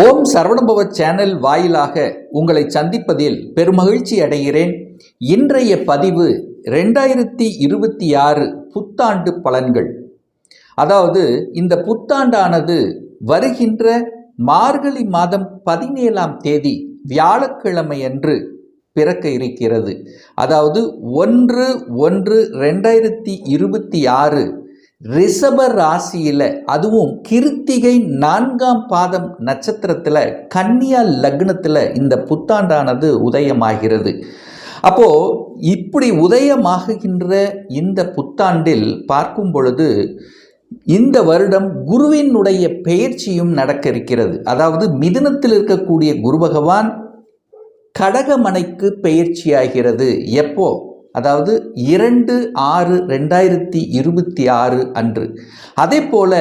ஓம் Saravanabhava channel வாயிலாக உங்களை சந்திப்பதில் பெருமகிழ்ச்சி அடைகிறேன். இன்றைய பதிவு ரெண்டாயிரத்தி இருபத்தி ஆறு புத்தாண்டு பலன்கள். அதாவது இந்த புத்தாண்டானது வருகின்ற மார்கழி மாதம் பதினேழாம் தேதி வியாழக்கிழமை அன்று பிறக்க இருக்கிறது. அதாவது ஒன்று ஒன்று ரெண்டாயிரத்தி இருபத்தி ஆறு ரிஷப ராசியில் அதுவும் கிருத்திகை நான்காம் பாதம் நட்சத்திரத்தில் கன்னியா லக்னத்தில் இந்த புத்தாண்டானது உதயமாகிறது. அப்போ இப்படி உதயமாகுகின்ற இந்த புத்தாண்டில் பார்க்கும் பொழுது இந்த வருடம் குருவினுடைய பெயர்ச்சியும் நடக்க இருக்கிறது. அதாவது மிதுனத்தில் இருக்கக்கூடிய குரு பகவான் கடகமனைக்கு பெயர்ச்சியாகிறது. எப்போ? அதாவது இரண்டு ஆறு ரெண்டாயிரத்தி இருபத்தி ஆறு அன்று. அதே போல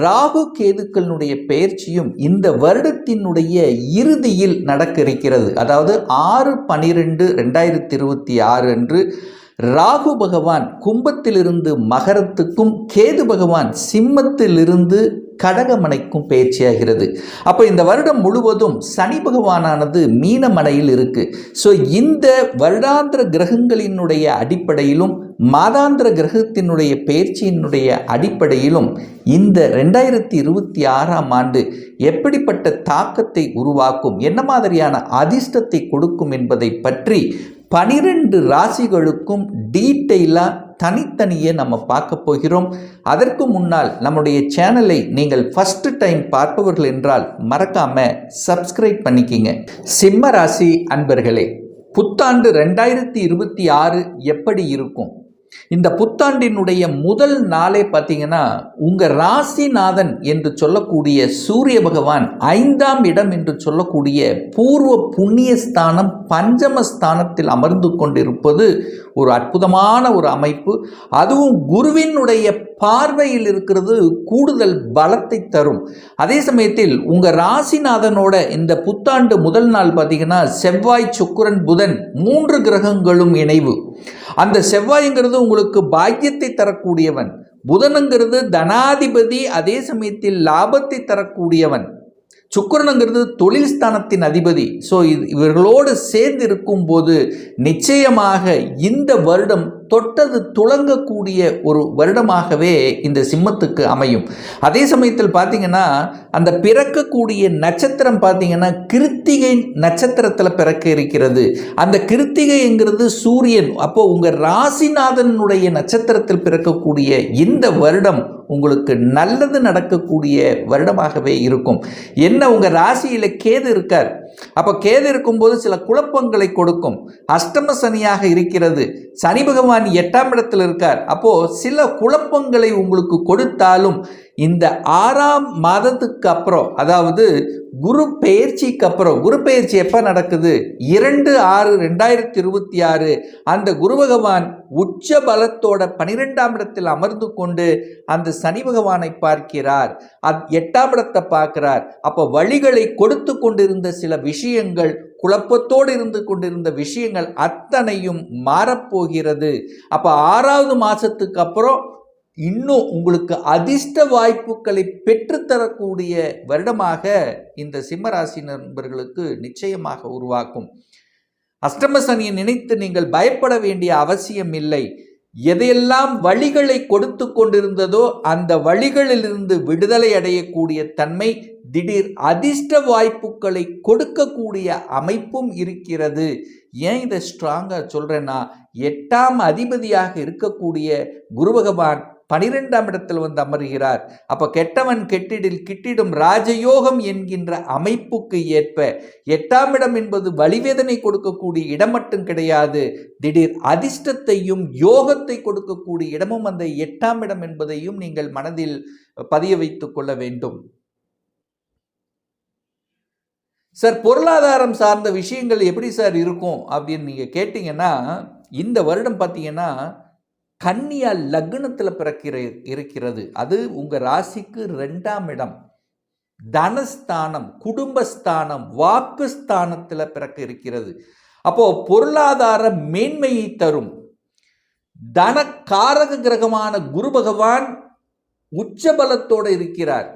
ராகு கேதுக்களினுடைய பெயர்ச்சியும் இந்த வருடத்தினுடைய இறுதியில் நடக்க இருக்கிறது அதாவது ஆறு பனிரெண்டு ரெண்டாயிரத்தி இருபத்தி ஆறு அன்று ராகு பகவான் கும்பத்திலிருந்து மகரத்துக்கும் கேது பகவான் சிம்மத்திலிருந்து கடகமனைக்கும் பயிற்சியாகிறது அப்போ இந்த வருடம் முழுவதும் சனி பகவானானது மீனமனையில் இருக்கு. ஸோ இந்த வருடாந்திர கிரகங்களினுடைய அடிப்படையிலும் மாதாந்திர கிரகத்தினுடைய பயிற்சியினுடைய அடிப்படையிலும் இந்த ரெண்டாயிரத்தி இருபத்தி ஆறாம் ஆண்டு எப்படிப்பட்ட தாக்கத்தை உருவாக்கும் என்ன மாதிரியான அதிர்ஷ்டத்தை கொடுக்கும் என்பதை பற்றி பனிரெண்டு ராசிகளுக்கும் டீட்டெயிலாக தனித்தனியே நம்ம பார்க்க போகிறோம். அதற்கு முன்னால் நம்முடைய சேனலை நீங்கள் ஃபஸ்ட்டு டைம் பார்ப்பவர்கள் என்றால் மறக்காம சப்ஸ்கிரைப் பண்ணிக்கிங்க. சிம்ம ராசி அன்பர்களே புத்தாண்டு ரெண்டாயிரத்தி இருபத்தி ஆறு எப்படி இருக்கும்? இந்த புத்தாண்டினுடைய முதல் நாளே பார்த்தீங்கன்னா உங்கள் ராசிநாதன் என்று சொல்லக்கூடிய சூரிய பகவான் ஐந்தாம் இடம் என்று சொல்லக்கூடிய பூர்வ புண்ணிய ஸ்தானம் பஞ்சம ஸ்தானத்தில் அமர்ந்து கொண்டிருப்பது ஒரு அற்புதமான ஒரு அமைப்பு. அதுவும் குருவினுடைய பார்வையில் இருக்கிறது கூடுதல் பலத்தை தரும். அதே சமயத்தில் உங்கள் ராசிநாதனோட இந்த புத்தாண்டு முதல் நாள் பார்த்தீங்கன்னா செவ்வாய் சுக்குரன் புதன் மூன்று கிரகங்களும் இணைவு. அந்த செவ்வாய்ங்கிறது உங்களுக்கு பாக்கியத்தை தரக்கூடியவன். புதனுங்கிறது தனாதிபதி அதே சமயத்தில் லாபத்தை தரக்கூடியவன். சுக்கரனுங்கிறது தொழில் ஸ்தானத்தின் அதிபதி. ஸோ இது இவர்களோடு சேர்ந்து இருக்கும்போது நிச்சயமாக இந்த வருடம் தொட்டது துளங்கக்கூடிய ஒரு வருடமாகவே இந்த சிம்மத்துக்கு அமையும். அதே சமயத்தில் பார்த்தீங்கன்னா அந்த பிறக்கக்கூடிய நட்சத்திரம் பார்த்தீங்கன்னா கிருத்திகை நட்சத்திரத்தில் பிறக்க இருக்கிறது. அந்த கிருத்திகைங்கிறது சூரியன். அப்போ உங்கள் ராசிநாதனுடைய நட்சத்திரத்தில் பிறக்கக்கூடிய இந்த வருடம் உங்களுக்கு நல்லது நடக்கக்கூடிய வருடமாகவே இருக்கும். என்ன? உங்கள் ராசியில் கேது இருக்கார். அப்போ கேது இருக்கும்போது சில குழப்பங்களை கொடுக்கும். அஷ்டம சனியாக இருக்கிறது. சனி பகவான் எட்டாம் இடத்தில் இருக்கார். அப்போ சில குழப்பங்களை உங்களுக்கு கொடுத்தாலும் இந்த ஆறாம் மாதத்துக்கு அப்புறம் அதாவது குரு பெயர்ச்சிக்கு அப்புறம் குரு பெயர்ச்சி எப்போ நடக்குது? இரண்டு ஆறு ரெண்டாயிரத்தி இருபத்தி ஆறு அந்த குரு பகவான் உச்ச பலத்தோட பனிரெண்டாம் இடத்தில் அமர்ந்து கொண்டு அந்த சனி பகவானை பார்க்கிறார். அத் எட்டாம் இடத்தை பார்க்கிறார். அப்போ வழிகளை கொடுத்து கொண்டிருந்த சில விஷயங்கள் குழப்பத்தோடு இருந்து கொண்டிருந்த விஷயங்கள் அத்தனையும் மாறப்போகிறது. அப்போ ஆறாவது மாதத்துக்கு அப்புறம் இன்னும் உங்களுக்கு அதிர்ஷ்ட வாய்ப்புகளை பெற்றுத்தரக்கூடிய வருடமாக இந்த சிம்மராசி நண்பர்களுக்கு நிச்சயமாக உருவாக்கும். அஷ்டம சனியை நினைத்து நீங்கள் பயப்பட வேண்டிய அவசியம் இல்லை. எதையெல்லாம் வழிகளை கொடுத்து கொண்டிருந்ததோ அந்த வழிகளிலிருந்து விடுதலை அடையக்கூடிய தன்மை திடீர் அதிர்ஷ்ட வாய்ப்புகளை கொடுக்கக்கூடிய அமைப்பும் இருக்கிறது. ஏன் இதை ஸ்ட்ராங்காக சொல்கிறேன்னா எட்டாம் அதிபதியாக இருக்கக்கூடிய குரு பகவான் பனிரெண்டாம் இடத்தில் வந்து அமர்கிறார். அப்போ கெட்டவன் கெட்டிடில் கிட்டிடும் ராஜயோகம் என்கின்ற அமைப்புக்கு ஏற்ப எட்டாம் இடம் என்பது வலிவேதனை கொடுக்கக்கூடிய இடம் மட்டும் கிடையாது. திடீர் அதிர்ஷ்டத்தையும் யோகத்தை கொடுக்கக்கூடிய இடமும் அந்த எட்டாம் இடம் என்பதையும் நீங்கள் மனதில் பதிய வைத்துக் கொள்ள வேண்டும். சார் பொருளாதாரம் சார்ந்த விஷயங்கள் எப்படி சார் இருக்கும் அப்படின்னு நீங்கள் கேட்டிங்கன்னா இந்த வருடம் பார்த்தீங்கன்னா கன்னியா லக்னத்தில் பிறக்கிற இருக்கிறது. அது உங்கள் ராசிக்கு ரெண்டாம் இடம். தனஸ்தானம் குடும்பஸ்தானம் வாக்குஸ்தானத்தில் பிறக்க இருக்கிறது. அப்போ பொருளாதார மேன்மையை தரும். தன காரக கிரகமான குரு பகவான் உச்சபலத்தோடு இருக்கிறார்.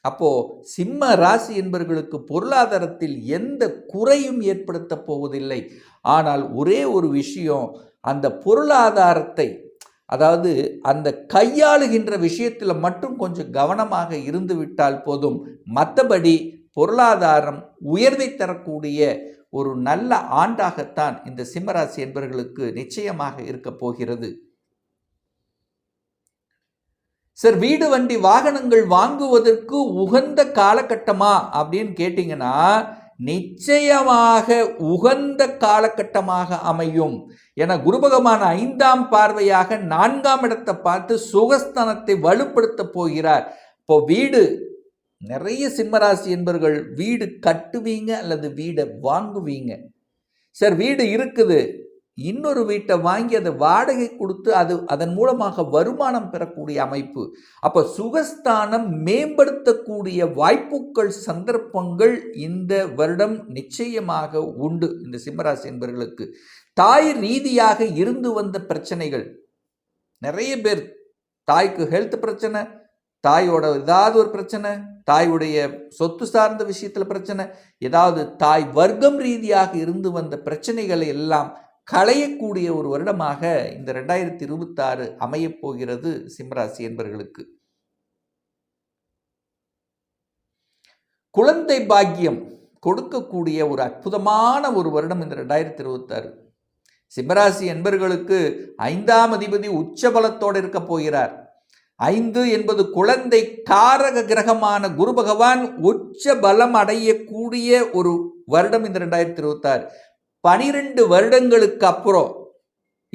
அப்போ சிம்ம ராசி என்பவர்களுக்கு பொருளாதாரத்தில் எந்த குறையும் ஏற்படுத்த போவதில்லை. ஆனால் ஒரே ஒரு விஷயம் அந்த பொருளாதாரத்தை அதாவது அந்த கையாளுகின்ற விஷயத்தில் மட்டும் கொஞ்சம் கவனமாக இருந்து விட்டால் போதும். மற்றபடி பொருளாதாரம் உயர்வை தரக்கூடிய ஒரு நல்ல ஆண்டாகத்தான் இந்த சிம்மராசி என்பவர்களுக்கு நிச்சயமாக இருக்க போகிறது. சார் வீடு வண்டி வாகனங்கள் வாங்குவதற்கு உகந்த காலகட்டமா அப்படின்னு கேட்டிங்கன்னா நிச்சயமாக உகந்த காலகட்டமாக அமையும். என குருபகமான ஐந்தாம் பார்வையாக நான்காம் இடத்தை பார்த்து சுகஸ்தானத்தை வலுப்படுத்த போகிறார். இப்போ வீடு நிறைய சிம்மராசி என்பவர்கள் வீடு கட்டுவீங்க அல்லது வீடை வாங்குவீங்க. சார் வீடு இருக்குது. இன்னொரு வீட்டை வாங்கி அதை வாடகை கொடுத்து அது அதன் மூலமாக வருமானம் பெறக்கூடிய அமைப்பு. அப்போ சுகஸ்தானம் மேம்படுத்தக்கூடிய வாய்ப்புகள் சந்தர்ப்பங்கள் இந்த வருடம் நிச்சயமாக உண்டு இந்த சிம்மராசி என்பவர்களுக்கு தாய் ரீதியாக இருந்து வந்த பிரச்சனைகள். நிறைய பேர் தாய்க்கு ஹெல்த் பிரச்சனை தாயோட ஏதாவது ஒரு பிரச்சனை தாயுடைய சொத்து சார்ந்த விஷயத்தில் பிரச்சனை ஏதாவது தாய் வர்க்கம் ரீதியாக இருந்து வந்த பிரச்சனைகளை எல்லாம் களையக்கூடிய ஒரு வருடமாக இந்த ரெண்டாயிரத்தி இருபத்தாறு அமையப் போகிறது சிம்மராசி என்பர்களுக்கு. குழந்தை பாக்கியம் கொடுக்கக்கூடிய ஒரு அற்புதமான ஒரு வருடம் இந்த ரெண்டாயிரத்தி இருபத்தாறு சிம்மராசி என்பர்களுக்கு ஐந்தாம் அதிபதி உச்ச பலத்தோடு இருக்க போகிறார். ஐந்து என்பது குழந்தை காரக கிரகமான குரு பகவான் உச்ச பலம் அடையக்கூடிய ஒரு வருடம் இந்த ரெண்டாயிரத்தி இருபத்தாறு பனிரெண்டு வருடங்களுக்கு அப்புறம்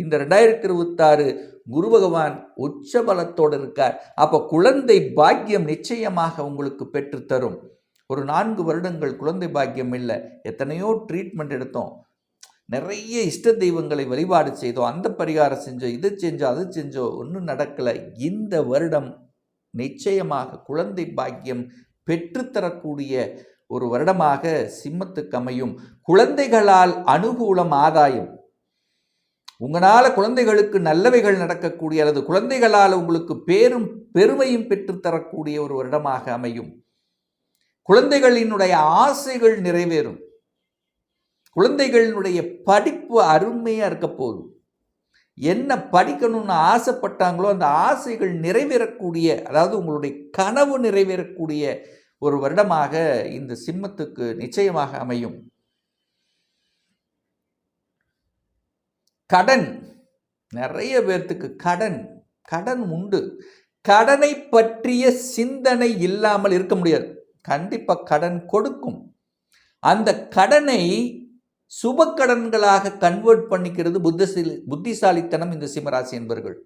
இந்த ரெண்டாயிரத்தி இருபத்தாறு குரு பகவான் உச்ச பலத்தோடு இருக்கார். அப்போ குழந்தை பாக்கியம் நிச்சயமாக உங்களுக்கு பெற்றுத்தரும் ஒரு நான்கு வருடங்கள் குழந்தை பாக்கியம் இல்லை. எத்தனையோ ட்ரீட்மெண்ட் எடுத்தோம். நிறைய இஷ்ட தெய்வங்களை வழிபாடு செய்தோம். அந்த பரிகாரம் செஞ்சோம். இது செஞ்சோம் அது செஞ்சோம். ஒன்றும் நடக்கலை. இந்த வருடம் நிச்சயமாக குழந்தை பாக்கியம் பெற்றுத்தரக்கூடிய ஒரு வருடமாக சிம்மத்துக்கு அமையும் குழந்தைகளால் அனுகூலம் ஆதாயம். உங்களால் குழந்தைகளுக்கு நல்லவைகள் நடக்கக்கூடிய அல்லது குழந்தைகளால் உங்களுக்கு பேரும் பெருமையும் பெற்றுத்தரக்கூடிய ஒரு வருடமாக அமையும். குழந்தைகளினுடைய ஆசைகள் நிறைவேறும். குழந்தைகளினுடைய படிப்பு அருமையாக இருக்க போதும். என்ன படிக்கணும்னு ஆசைப்பட்டாங்களோ அந்த ஆசைகள் நிறைவேறக்கூடிய அதாவது உங்களுடைய கனவு நிறைவேறக்கூடிய ஒரு வருடமாக இந்த சிம்மத்துக்கு நிச்சயமாக அமையும். கடன் நிறைய பேர்த்துக்கு கடன் கடன் உண்டு. கடனை பற்றிய சிந்தனை இல்லாமல் இருக்க முடியாது. கண்டிப்பாக கடன் கொடுக்கும். அந்த கடனை சுப கடன்களாக கன்வெர்ட் பண்ணிக்கிறது புத்திசாலி புத்திசாலித்தனம் இந்த சிம்மராசி என்பர்கள்.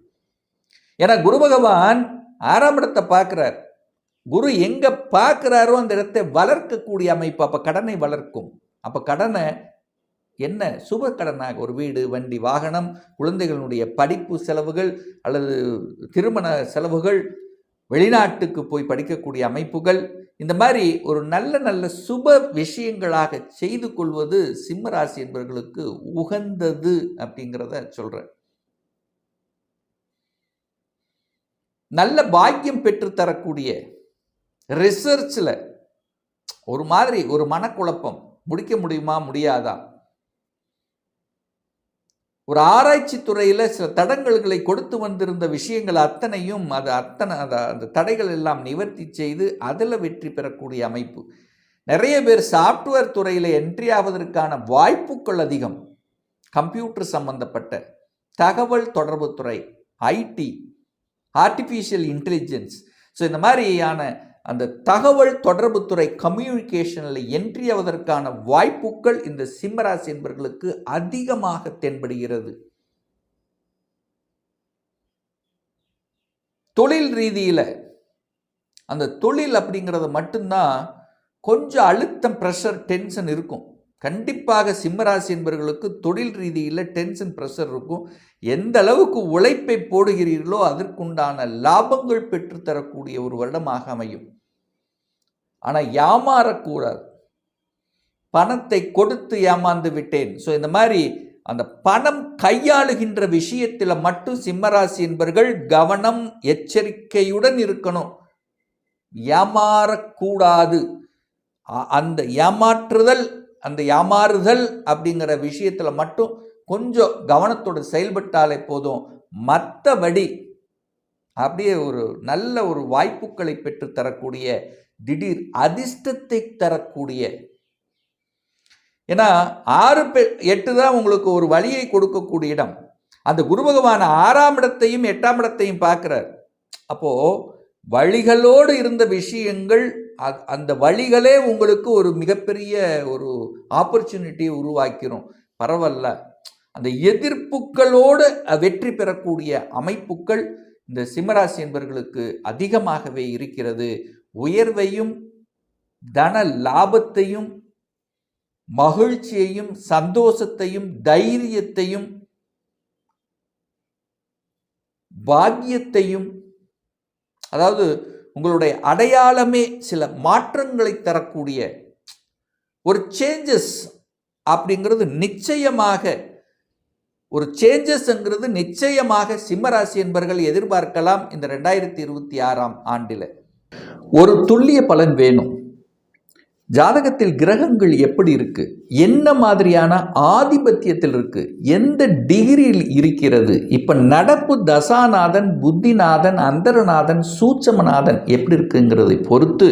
ஏன்னா குரு பகவான் ஆறாம் இடத்தை பார்க்குறார். குரு எங்கே பார்க்குறாரோ அந்த இடத்தை வளர்க்கக்கூடிய அமைப்பு அப்போ கடனை வளர்க்கும். அப்போ கடனை என்ன? சுப கடனாக ஒரு வீடு வண்டி வாகனம் குழந்தைகளுடைய படிப்பு செலவுகள் அல்லது திருமண செலவுகள் வெளிநாட்டுக்கு போய் படிக்கக்கூடிய அமைப்புகள் இந்த மாதிரி ஒரு நல்ல நல்ல சுப விஷயங்களாக செய்து கொள்வது சிம்மராசி என்பவர்களுக்கு உகந்தது அப்படிங்கிறத சொல்கிறேன் நல்ல பாக்கியம் பெற்று தரக்கூடிய ரிசர்ச்சில் ஒரு மாதிரி ஒரு மனக்குழப்பம். முடிக்க முடியுமா? முடியாதா? ஒரு ஆராய்ச்சி துறையில் சில தடங்கல்களை கொடுத்து வந்திருந்த விஷயங்கள் அத்தனையும் அது அத்தனை அந்த தடைகள் எல்லாம் நிவர்த்தி செய்து அதில் வெற்றி பெறக்கூடிய அமைப்பு. நிறைய பேர் சாஃப்ட்வேர் துறையில் என்ட்ரி ஆவதற்கான வாய்ப்புகள் அதிகம். கம்ப்யூட்டர் சம்பந்தப்பட்ட தகவல் தொடர்பு துறை ஐடி ஆர்டிஃபிஷியல் இன்டெலிஜென்ஸ் ஸோ இந்த மாதிரியான அந்த தகவல் தொடர்புத்துறை கம்யூனிகேஷனில் என்ட்ரி ஆவதற்கான வாய்ப்புகள் இந்த சிம்மராசி என்பவர்களுக்கு அதிகமாக தென்படுகிறது. தொழில் ரீதியில் அந்த தொழில் அப்படிங்கிறது மட்டும்தான் கொஞ்சம் அழுத்தம் ப்ரெஷர் டென்ஷன் இருக்கும். கண்டிப்பாக சிம்மராசி என்பவர்களுக்கு தொழில் ரீதியில் டென்ஷன் ப்ரெஷர் இருக்கும். எந்த அளவுக்கு உழைப்பை போடுகிறீர்களோ அதற்குண்டான லாபங்கள் பெற்றுத்தரக்கூடிய ஒரு வருடமாக அமையும். ஆனால் ஏமாறக்கூடாது. பணத்தை கொடுத்து ஏமாந்து விட்டேன். ஸோ இந்த மாதிரி அந்த பணம் கையாளுகின்ற விஷயத்தில் மட்டும் சிம்மராசி என்பர்கள் கவனம் எச்சரிக்கையுடன் இருக்கணும். ஏமாறக்கூடாது. அந்த ஏமாற்றுதல் அந்த ஏமாறுதல் அப்படிங்கிற விஷயத்தில் மட்டும் கொஞ்சம் கவனத்தோடு செயல்பட்டாலே போதும். மற்றபடி அப்படியே ஒரு நல்ல ஒரு வாய்ப்புகளை பெற்று தரக்கூடிய திடீர் அதிர்ஷ்டத்தை தரக்கூடிய. ஏன்னா ஆறு பெ எட்டு தான் உங்களுக்கு ஒரு வழியை கொடுக்கக்கூடிய இடம். அந்த குரு பகவான் ஆறாம் இடத்தையும் எட்டாம் இடத்தையும் பார்க்குறார். அப்போது வழிகளோடு இருந்த விஷயங்கள் அ- அந்த வழிகளே உங்களுக்கு ஒரு மிகப்பெரிய ஒரு ஆப்பர்ச்சுனிட்டியை உருவாக்கிரும். பரவாயில்ல. அந்த எதிர்ப்புகளோடு வெற்றி பெறக்கூடிய அமைப்புகள் இந்த சிம்மராசி என்பவர்களுக்கு அதிகமாகவே இருக்கிறது. உயர்வையும் தன லாபத்தையும் மகிழ்ச்சியையும் சந்தோஷத்தையும் தைரியத்தையும் பாக்கியத்தையும் அதாவது உங்களுடைய அடையாளமே சில மாற்றங்களை தரக்கூடிய ஒரு சேஞ்சஸ் அப்படிங்கிறது நிச்சயமாக ஒரு சேஞ்சஸ்ங்கிறது நிச்சயமாக சிம்மராசி என்பர்கள் எதிர்பார்க்கலாம் இந்த ரெண்டாயிரத்தி இருபத்தி ஆறாம் ஆண்டில். ஒரு துல்லிய பலன் வேணும். ஜாதகத்தில் கிரகங்கள் எப்படி இருக்கு? என்ன மாதிரியான ஆதிபத்தியத்தில் இருக்கு? எந்த டிகிரியில் இருக்கிறது? இப்ப நடப்பு தசாநாதன் புத்திநாதன் அந்தரநாதன் சூட்சமநாதன் எப்படி இருக்குங்கிறதை பொறுத்து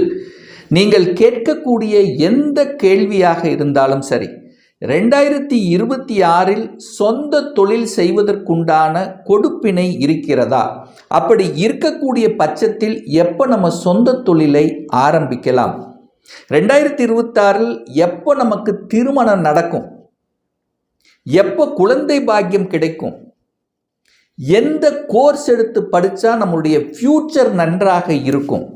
நீங்கள் கேட்கக்கூடிய எந்த கேள்வியாக இருந்தாலும் சரி ரெண்டாயிரத்தி இருபத்தி ஆறில் சொந்த தொழில் செய்வதற்குண்டான கொடுப்பினை இருக்கிறதா? அப்படி இருக்கக்கூடிய பட்சத்தில் எப்போ நம்ம சொந்த தொழிலை ஆரம்பிக்கலாம்? ரெண்டாயிரத்தி இருபத்தாறில் எப்போ நமக்கு திருமணம் நடக்கும்? எப்போ குழந்தை பாக்கியம் கிடைக்கும்? எந்த கோர்ஸ் எடுத்து படித்தா நம்மளுடைய ஃப்யூச்சர் நன்றாக இருக்கும்?